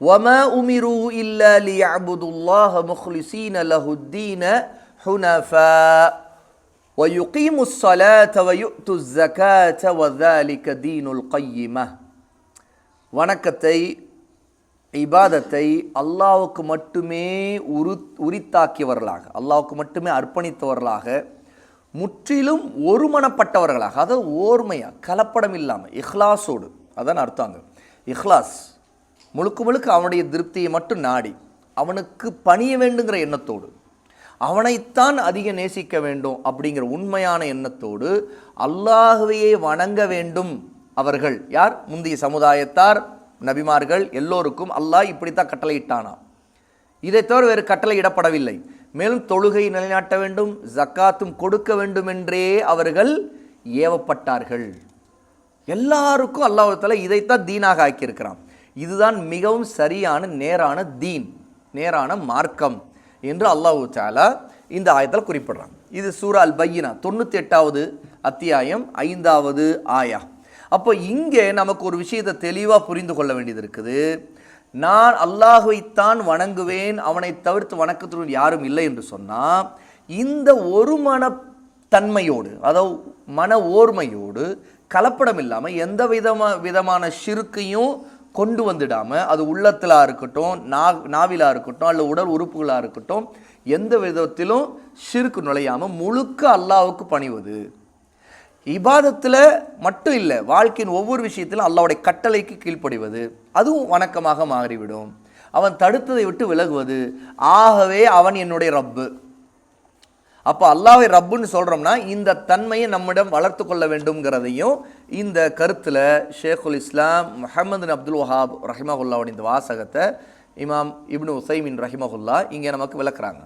وَمَا أُمِرُوا إِلَّا لِيَعْبُدُوا اللَّهَ مُخْلِصِينَ لَهُ الدِّينَ حُنَفَاءَ وَيُقِيمُوا الصَّلَاةَ وَيُؤْتُوا الزَّكَاةَ وَذَلِكَ دِينُ الْقَيِّمَةِ வணக்கத்தை இபாதத்தை அல்லாஹ்வுக்கு மட்டுமே உரு உரித்தாக்கியவர்களாக அல்லாஹ்வுக்கு மட்டுமே அர்ப்பணித்தவர்களாக முற்றிலும் ஒருமனப்பட்டவர்களாக அதாவது ஓர்மையா கலப்படம் இல்லாமல் இஹ்லாஸோடு அதான் அர்த்தங்க இஹ்லாஸ் முழுக்க முழுக்க அவனுடைய திருப்தியை மட்டும் நாடி அவனுக்கு பணிய வேண்டுங்கிற எண்ணத்தோடு அவனைத்தான் அதிக நேசிக்க வேண்டும் அப்படிங்கிற உண்மையான எண்ணத்தோடு அல்லாஹுவையே வணங்க வேண்டும் அவர்கள். யார்? முந்தைய சமுதாயத்தார் நபிமார்கள் எல்லோருக்கும் அல்லாஹ் இப்படித்தான் கட்டளையிட்டானா? இதை தவிர வேறு கட்டளையிடப்படவில்லை. மேலும் தொழுகை நிலைநாட்ட வேண்டும் ஜக்காத்தும் கொடுக்க வேண்டும் என்றே அவர்கள் ஏவப்பட்டார்கள். எல்லாருக்கும் அல்லாஹால இதைத்தான் தீனாக ஆக்கியிருக்கிறான். இதுதான் மிகவும் சரியான நேரான தீன் நேரான மார்க்கம் என்று அல்லாஹு தாலா இந்த ஆயத்தில் குறிப்பிடுறான். இது சூரா அல் பையினா தொண்ணூற்றி எட்டாவது அத்தியாயம் ஐந்தாவது ஆயா. அப்போ இங்கே நமக்கு ஒரு விஷயத்தை தெளிவாக புரிந்து கொள்ள வேண்டியது இருக்குது. நான் அல்லாஹுவைத்தான் வணங்குவேன் அவனை தவிர்த்து வணக்கத்துடன் யாரும் இல்லை என்று சொன்னால் இந்த ஒரு மனத்தன்மையோடு அதாவது மன ஓர்மையோடு கலப்படம் இல்லாமல் எந்த விதமா விதமான ஷிருக்கையும் கொண்டு வந்துடாமல் அது உள்ளத்திலாக இருக்கட்டும் நா நாவிலாக இருக்கட்டும் அல்ல உடல் உறுப்புகளாக இருக்கட்டும் எந்த விதத்திலும் சிறுக்கு நுழையாமல் முழுக்க அல்லாவுக்கு பணிவது. இபாதத்தில் மட்டும் இல்லை வாழ்க்கையின் ஒவ்வொரு விஷயத்திலும் அல்லாவுடைய கட்டளைக்கு கீழ்ப்படிவது. அதுவும் வணக்கமாக மாறிவிடும். அவன் தடுத்ததை விட்டு விலகுவது. ஆகவே அவன் என்னுடைய ரப்பு. அப்போ அல்லாவை ரப்புன்னு சொல்கிறோம்னா இந்த தன்மையை நம்மிடம் வளர்த்து கொள்ள வேண்டும்ங்கிறதையும் இந்த கருத்தில் ஷேகுல் இஸ்லாம் முஹம்மது அப்துல் வஹாப் ரஹிமகுல்லாவுடைய இந்த வாசகத்தை இமாம் இப்னு உசைமின் ரஹிமகுல்லா இங்கே நமக்கு விளக்குறாங்க.